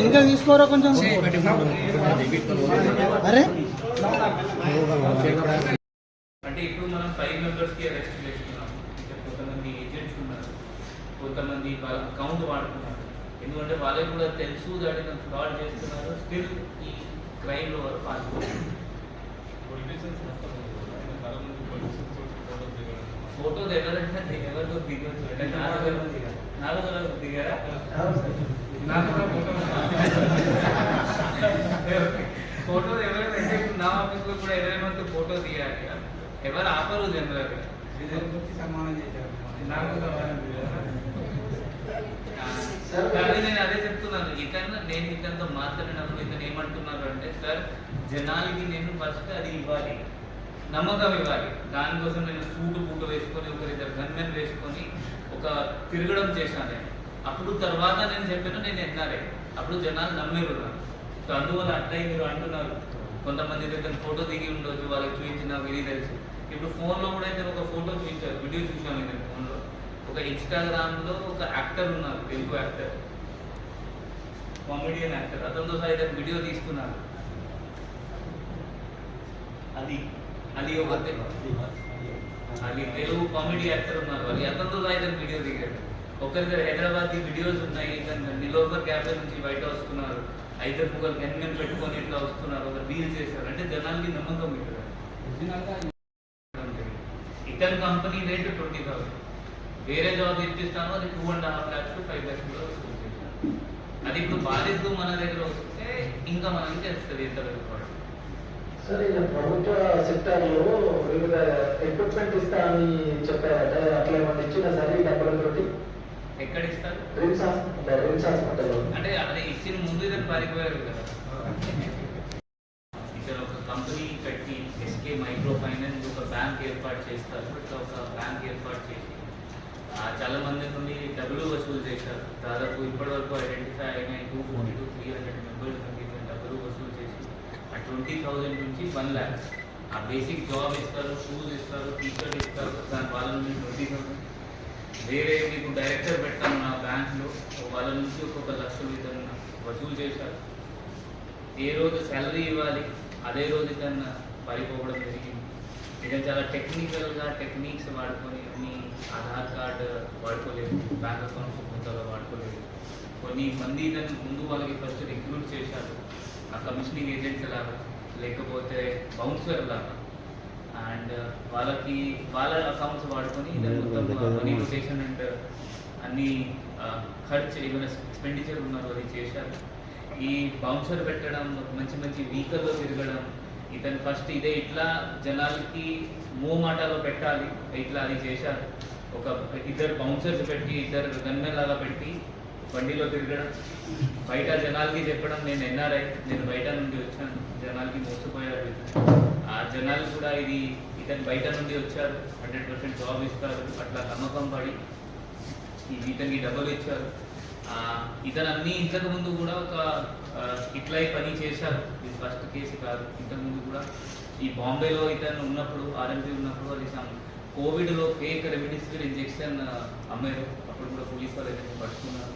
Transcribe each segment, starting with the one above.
ఇంకా తీసుకోరా కొంచెం? అరే? అంటే ఇప్పుడు మనం ఫైవ్ మెంబర్స్కి అరెస్ట్ చేస్తున్నాం ఇంకా కొంతమంది ఏజెంట్స్ ఉన్నారు. కొంతమంది వాళ్ళ అకౌంట్ వాడుతున్నారు. ఎందుకంటే వాళ్ళకి కూడా తెలుసు దాన్ని ఫ్రాడ్ చేస్తున్నారు. స్టిల్ ఈ క్రైమ్లో వాళ్ళు పాల్గొన్నారు. ఫోటో ఎవరంటే ఎవరితో దిగొచ్చు అంటే నాలుగు నాకు కూడా ఫోటో ఎవరైనా నా ఆఫీస్లో కూడా ఎవరైనా ఫోటో తీయాలి ఎవరు ఆపరు జనరల్ నాకు సమానం కానీ నేను అదే చెప్తున్నాను ఇతను నేను ఇతనితో మాట్లాడినప్పుడు ఇతను ఏమంటున్నారు అంటే సార్ జనాలకి నేను ఫస్ట్ అది ఇవ్వాలి నమ్మకం ఇవ్వాలి దానికోసం నేను సూటు బూట వేసుకొని ఒకరిద్దరు గన్మెన్ వేసుకొని ఒక తిరగడం చేశాను నేను. అప్పుడు తర్వాత నేను చెప్పాను నేను ఎన్నారే అప్పుడు జనాలు నమ్మేరు సో అందువల్ల అట్లా మీరు అంటున్నారు. కొంతమంది దగ్గర ఫోటో దిగి ఉండొచ్చు వాళ్ళకి చూపించిన విని తెలుసు. ఇప్పుడు ఫోన్లో కూడా అయితే ఒక ఫోటో చూపించారు వీడియో చూసాను నేను ఫోన్లో. ఒక ఇన్స్టాగ్రామ్లో ఒక యాక్టర్ ఉన్నారు తెలుగు యాక్టర్. Comedian actor. అతనితో సహా వీడియో తీసుకున్నారు అది. అది ఒక అది తెలుగు కామెడీ యాక్టర్ ఉన్నారు. వాళ్ళు అతనితో సహా ఇతను వీడియో దిగాడు ఒకరి దగ్గర హైదరాబాద్ వీడియోస్ ఉన్నాయి. నిలోఫర్ క్యాపిటల్ నుంచి బయట వస్తున్నారు. అయితే ఒకరు గన్మెన్ పెట్టుకొని ఇట్లా వస్తున్నారు. ఒకరు డీల్ చేశారు. అంటే జనాలకి నమ్మకం ఇక్కడ ఇతని కంపెనీ రేట్ ట్వంటీ థౌసండ్. వేరే జాబ్ ఇప్పిస్తాను అది two and half lakhs five lakhs కూడా వస్తుంది. అది ఇప్పుడు బాధితులు మన దగ్గర వస్తే ఇంకా మనకి తెలుస్తుంది ఎంత సార్ ప్రభుత్వ సెక్టార్లో వివిధ ఎక్విప్మెంట్ ఇస్తా అని చెప్పారట. అట్లా ఏమన్నా ఇచ్చిన సరే డబ్బులతోటి? ఎక్కడ ఇస్తారు రిమ్స్ హాస్పిటల్ రిమ్స్ హాస్పిటల్ అంటే అది ఇచ్చిన ముందు ఇద్దరు పారిపోయారు కదా. ఇక్కడ ఒక కంపెనీ పెట్టి ఎస్కే మైక్రో ఫైనాన్స్ ఒక బ్యాంక్ ఏర్పాటు చేస్తారు. ఇట్లా ఒక బ్యాంక్ ఏర్పాటు చేసి చాలా మంది నుండి డబ్బులు వసూలు చేశారు. దాదాపు ఇప్పటి వరకు ఐడెంటిఫై అయిన two forty to three hundred members నుండి డబ్బులు వసూలు ట్వంటీ థౌజండ్ నుంచి వన్ ల్యాక్. ఆ బేసిక్ జాబ్ ఇస్తారు షూస్ ఇస్తారు టీషర్ట్ ఇస్తారు దాని వాళ్ళ నుంచి ట్వంటీ థౌసండ్ వేరే మీకు డైరెక్టర్ పెట్టాను నా బ్యాంక్లో వాళ్ళ నుంచి ఒక్కొక్క లక్షలు ఇతను వసూలు చేశారు. ఏ రోజు శాలరీ ఇవ్వాలి అదే రోజు ఇతను పడిపోవడం జరిగింది. ఇక చాలా టెక్నికల్గా టెక్నిక్స్ వాడుకొని అన్ని ఆధార్ కార్డు వాడుకోలేదు బ్యాంక్ అకౌంట్స్ కొత్తగా వాడుకోలేదు. కొన్ని మంది ఇతను ముందు వాళ్ళకి ఫస్ట్ రిక్రూట్ చేశారు. ఆ కమిషనింగ్ ఏజెంట్స్ లాగా లేకపోతే బౌన్సర్ లాగా. అండ్ వాళ్ళకి వాళ్ళ అకౌంట్స్ వాడుకొని మొత్తం మనీ రొటేషన్ అండ్ అన్ని ఆ, ఖర్చు ఏమైనా ఎక్స్పెండిచర్ ఉన్నారో అది చేశారు. ఈ బౌన్సర్ పెట్టడం మంచి మంచి వెహికల్లో తిరగడం ఇతను ఫస్ట్ ఇదే ఇట్లా జనాలకి మూమాటలో పెట్టాలి ఇట్లా అది చేశారు. ఒక ఇద్దరు బౌన్సర్స్ పెట్టి ఇద్దరు గన్మెన్ లాగా పెట్టి బండిలో తిరగడం. బయట జనాలకి చెప్పడం నేను ఎన్ఆర్ఐ నేను బయట నుండి వచ్చాను. జనాలకి మోసపోయారు. ఆ జనాలు కూడా ఇది ఇతను బయట నుండి వచ్చారు. హండ్రెడ్ పర్సెంట్ జాబ్ ఇస్తారు. అట్లా నమ్మకం పడి ఇతనికి డబ్బులు ఇచ్చారు. ఇతను అన్ని ఇంతకు ముందు కూడా ఒక ఇట్లా పని చేశారు. ఇది ఫస్ట్ కేసు కాదు. ఇంతకు ముందు కూడా ఈ బాంబేలో ఇతను ఉన్నప్పుడు ఆర్ఎంపీ ఉన్నప్పుడు అది కోవిడ్లో ఫేక్ రెమిడిసివిర్ ఇంజెక్షన్ అమ్మారు. అప్పుడు కూడా పోలీస్ వాళ్ళు ఏదైనా పట్టుకున్నారు.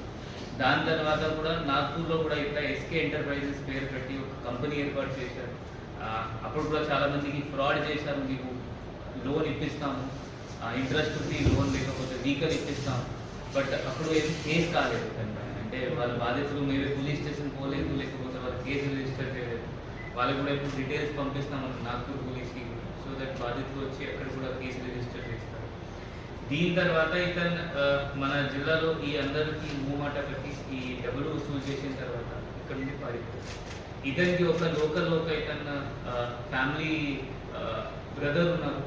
దాని తర్వాత కూడా నాగ్పూర్లో కూడా ఇట్లా ఎస్కే ఎంటర్ప్రైజెస్ పేరు పెట్టి ఒక కంపెనీ ఏర్పాటు చేశారు. అప్పుడు కూడా చాలా మందికి ఫ్రాడ్ చేశారు. మీకు లోన్ ఇప్పిస్తాము. ఇంట్రెస్ట్ ఫ్రీ లోన్ లేకపోతే వీకర్ ఇప్పిస్తాం బట్ అప్పుడు ఏం కేసు కాలేదు. అంటే వాళ్ళ బాధితులు మీరు పోలీస్ స్టేషన్ పోలేదు లేకపోతే వాళ్ళు కేసు రిజిస్టర్ చేయలేదు. వాళ్ళకి కూడా ఇప్పుడు డీటెయిల్స్ పంపిస్తాం నాగ్పూర్ పోలీస్కి. సో దట్ బాధితులు వచ్చి అక్కడ కూడా కేసు రిజిస్టర్ చేస్తారు. దీని తర్వాత ఇతను మన జిల్లాలో ఈ అందరికీ మూమాట పెట్టి ఈ డబ్బులు వసూలు చేసిన తర్వాత ఇక్కడ నుండి పారిపోతారు ఇతనికి ఒక లోకల్ ఒక ఇతను ఫ్యామిలీ బ్రదర్ ఉన్నారు.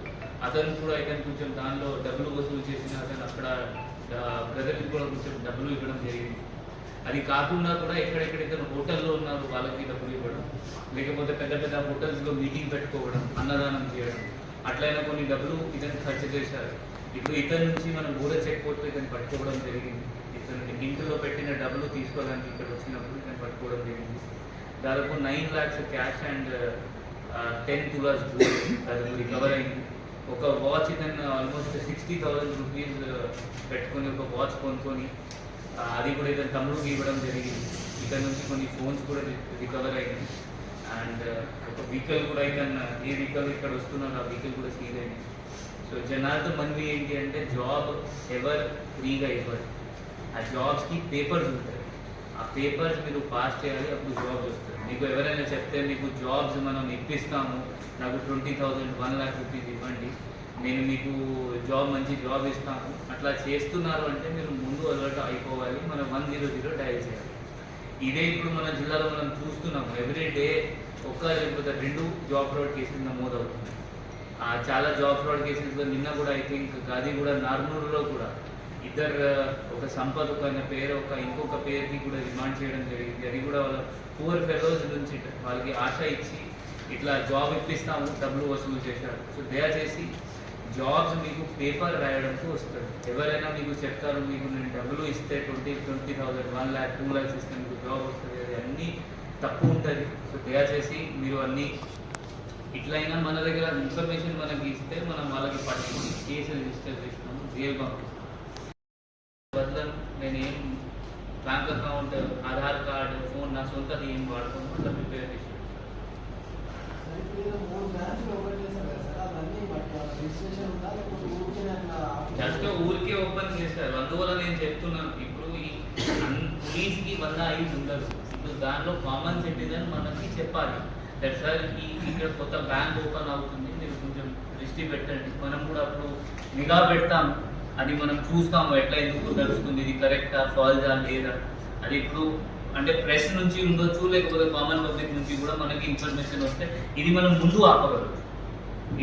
అతను కూడా ఇతను కొంచెం దానిలో డబ్బులు వసూలు చేసిన అతను అక్కడ బ్రదర్కి కూడా కొంచెం డబ్బులు ఇవ్వడం జరిగింది. అది కాకుండా కూడా ఎక్కడెక్కడ ఇతను హోటల్లో ఉన్నారు వాళ్ళకి డబ్బులు ఇవ్వడం లేకపోతే పెద్ద పెద్ద హోటల్స్లో మీటింగ్ పెట్టుకోవడం అన్నదానం చేయడం అట్లయినా కొన్ని డబ్బులు ఇతను ఖర్చు చేశారు. ఇప్పుడు ఇతని నుంచి మనం ఊరే చెక్ పోస్ట్ ఇతను పట్టుకోవడం జరిగింది. ఇతను ఇంట్లో పెట్టిన డబ్బులు తీసుకోవడానికి ఇక్కడ వచ్చినప్పుడు ఇతను పట్టుకోవడం జరిగింది. దాదాపు nine lakhs cash and ten tolas దాదాపు రికవర్ అయింది. ఒక వాచ్ ఇతను ఆల్మోస్ట్ సిక్స్టీ థౌజండ్ రూపీస్ పెట్టుకొని ఒక వాచ్ కొనుక్కొని అది కూడా ఇతను తమ్ముడికి ఇవ్వడం జరిగింది. ఇతని నుంచి కొన్ని ఫోన్స్ కూడా రికవర్ అయింది అండ్ ఒక వెహికల్ కూడా ఇతను ఏ వెహికల్ ఇక్కడ వస్తున్నారో ఆ వెహికల్ కూడా సీల్ అయింది సో జనాలతో మనవి ఏంటి అంటే జాబ్ ఎవరు ఫ్రీగా ఇవ్వరు ఆ జాబ్స్కి పేపర్స్ ఉంటాయి. ఆ పేపర్స్ మీరు పాస్ చేయాలి అప్పుడు జాబ్స్ వస్తాయి. మీకు ఎవరైనా చెప్తే మీకు జాబ్స్ మనం ఇప్పిస్తాము నాకు twenty thousand one lakh rupees ఇవ్వండి. నేను మీకు జాబ్ మంచి జాబ్ ఇస్తాను. అట్లా చేస్తున్నారు అంటే మీరు ముందు అలర్ట్ అయిపోవాలి మనం వన్ జీరో జీరో డయల్ చేయాలి. ఇదే ఇప్పుడు మన జిల్లాలో మనం చూస్తున్నాం ఎవ్రీ డే ఒక్క లేకపోతే రెండు జాబ్ ఫ్రాడ్ కేసులు నమోదవుతుంది చాలా జాబ్ ఫ్రాడ్ కేసెస్లో నిన్న కూడా ఐ థింక్ గాది కూడా నార్మూర్లో కూడా. ఇద్దరు ఒక సంపత్ ఒక పేరు ఒక ఇంకొక పేరుకి కూడా రిమాండ్ చేయడం జరిగింది. అది కూడా వాళ్ళ పూర్ ఫెలోస్ నుంచి వాళ్ళకి ఆశ ఇచ్చి ఇట్లా జాబ్ ఇప్పిస్తాము డబ్బులు వసూలు చేశారు. సో దయచేసి జాబ్స్ మీకు పేపర్ రాయడంతో వస్తుంది. ఎవరైనా మీకు చెప్తారు మీకు నేను డబ్బులు ఇస్తే twenty twenty thousand one lakh two lakhs ఇస్తే మీకు జాబ్ వస్తుంది. అది అన్నీ తప్పు ఉంటుంది. సో దయచేసి మీరు అన్నీ ఇట్లయినా మన దగ్గర ఇన్ఫర్మేషన్ మనకి ఇస్తే మనం వాళ్ళకి పట్టుకుని కేసు రిజిస్టర్ చేసినాము జైలు పంపిస్తాం. బదులు నేను ఏం bank account Aadhaar card phone నా సొంతది ఏం వాడుకోను అట్లా ప్రిపేర్ చేసి జస్ట్ ఊరికే ఓపెన్ చేశారు అందువల్ల నేను చెప్తున్నాను ఇప్పుడు ఈ పోలీస్కి వంద ఐదు ఉండదు. ఇప్పుడు దాంట్లో కామన్ సిటిజన్ మనకి చెప్పాలి. దట్ సార్ ఈ ఇక్కడ కొత్త బ్యాంక్ ఓపెన్ అవుతుంది. మీరు కొంచెం దృష్టి పెట్టండి. మనం కూడా అప్పుడు నిఘా పెడతాం. అది మనం చూస్తాము ఎట్లా ఎందుకు నడుస్తుంది ఇది కరెక్టా ఫాల్జా లేదా? అది ఇప్పుడు అంటే ప్రెస్ నుంచి ఉండొచ్చు లేకపోతే కామన్ పబ్లిక్ నుంచి కూడా మనకి ఇన్ఫర్మేషన్ వస్తే ఇది మనం ముందు ఆపగలరు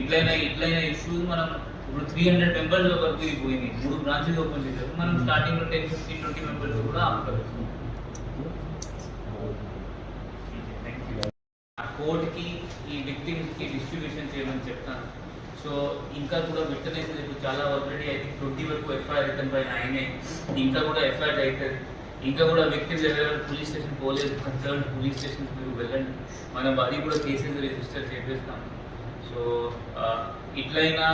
ఇట్లైనా ఇట్లైనా ఇష్యూస్ మనం ఇప్పుడు త్రీ హండ్రెడ్ మెంబర్స్ వరకు ఇది పోయింది. మూడు బ్రాంచెస్ ఓపెన్ చేశారు. మనం starting ten fifteen twenty members కూడా ఆపగలుగుతాం ఆ కోర్టుకి ఈ విక్టిమ్స్కి చేయమని చెప్తాను. సో ఇంకా కూడా విట్నెస్ ఇప్పుడు చాలా ఆల్రెడీ ఐ థింక్ ట్వంటీ వరకు ఎఫ్ఐఆర్ రిటర్న్ పైన ఆయనే. ఇంకా కూడా ఎఫ్ఐఆర్ అవుతుంది ఇంకా కూడా వ్యక్తిలు ఎవరైనా పోలీస్ స్టేషన్ పోలేదు. కన్సర్న్ పోలీస్ స్టేషన్ మీరు వెళ్ళండి. మనం అది కూడా కేసెస్ రిజిస్టర్ చేపిస్తాం. సో ఇట్లయినా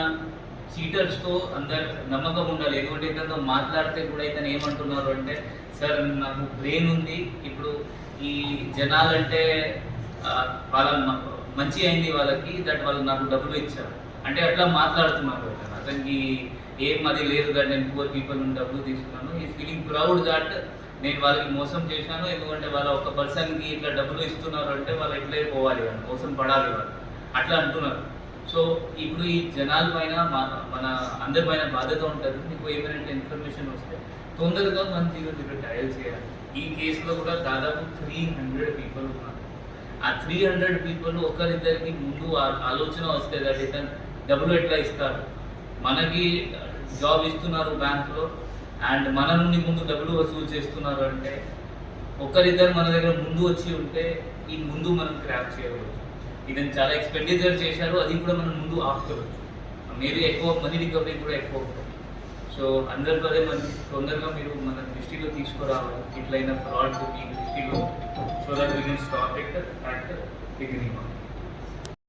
సీటర్స్తో అందరు నమ్మకం ఉండాలి. ఎందుకంటే ఇతనితో మాట్లాడితే కూడా ఇతను ఏమంటున్నారు అంటే సార్ నాకు బ్రెయిన్ ఉంది. ఇప్పుడు ఈ జనాలంటే వాళ్ళ మంచి అయింది వాళ్ళకి దట్ వాళ్ళు నాకు డబ్బులు ఇచ్చారు. అంటే అట్లా మాట్లాడుతున్నారు. అతనికి ఏం అది లేదు దట్ నేను పూర్ పీపుల్ నుండి డబ్బులు తీసుకున్నాను. ఈ ఫీలింగ్ ప్రౌడ్ దట్ నేను వాళ్ళకి మోసం చేశాను. ఎందుకంటే వాళ్ళ ఒక పర్సన్కి ఇట్లా డబ్బులు ఇస్తున్నారు అంటే వాళ్ళు ఎట్లే పోవాలి వాళ్ళు మోసం పడాలి వాళ్ళు. అట్లా అంటున్నారు. సో ఇప్పుడు ఈ జనాల పైన మన- మన అందరి పైన బాధ్యత ఉంటుంది. మీకు ఏమైనా ఇన్ఫర్మేషన్ వస్తే తొందరగా మన జీరో జీరో డయల్ చేయాలి. ఈ కేసులో కూడా దాదాపు త్రీ హండ్రెడ్ పీపుల్ ఉన్నారు. ఆ త్రీ హండ్రెడ్ పీపుల్ ఒకరిద్దరికి ముందు ఆలోచన వస్తే కదా ఇతను డబ్బులు ఎట్లా ఇస్తారు. మనకి జాబ్ ఇస్తున్నారు బ్యాంక్లో అండ్ మన నుండి ముందు డబ్బులు వసూలు చేస్తున్నారు అంటే ఒకరిద్దరు మన దగ్గర ముందు వచ్చి ఉంటే ఈ ముందు మనం క్రాప్ చేయవచ్చు. ఇదని చాలా ఎక్స్పెండిచర్ చేశారు అది కూడా మనం ముందు ఆపుకోవచ్చు. మేబీ ఎక్కువ మనీ రికవరీ కూడా ఎక్కువ ఉంటుంది. సో అందరితో అదే మన తొందరగా మీరు మన దృష్టిలో తీసుకురావాలి. ఇట్లయిన ఫ్రాడ్స్ మీ దృష్టిలో. So that we can stop it at beginning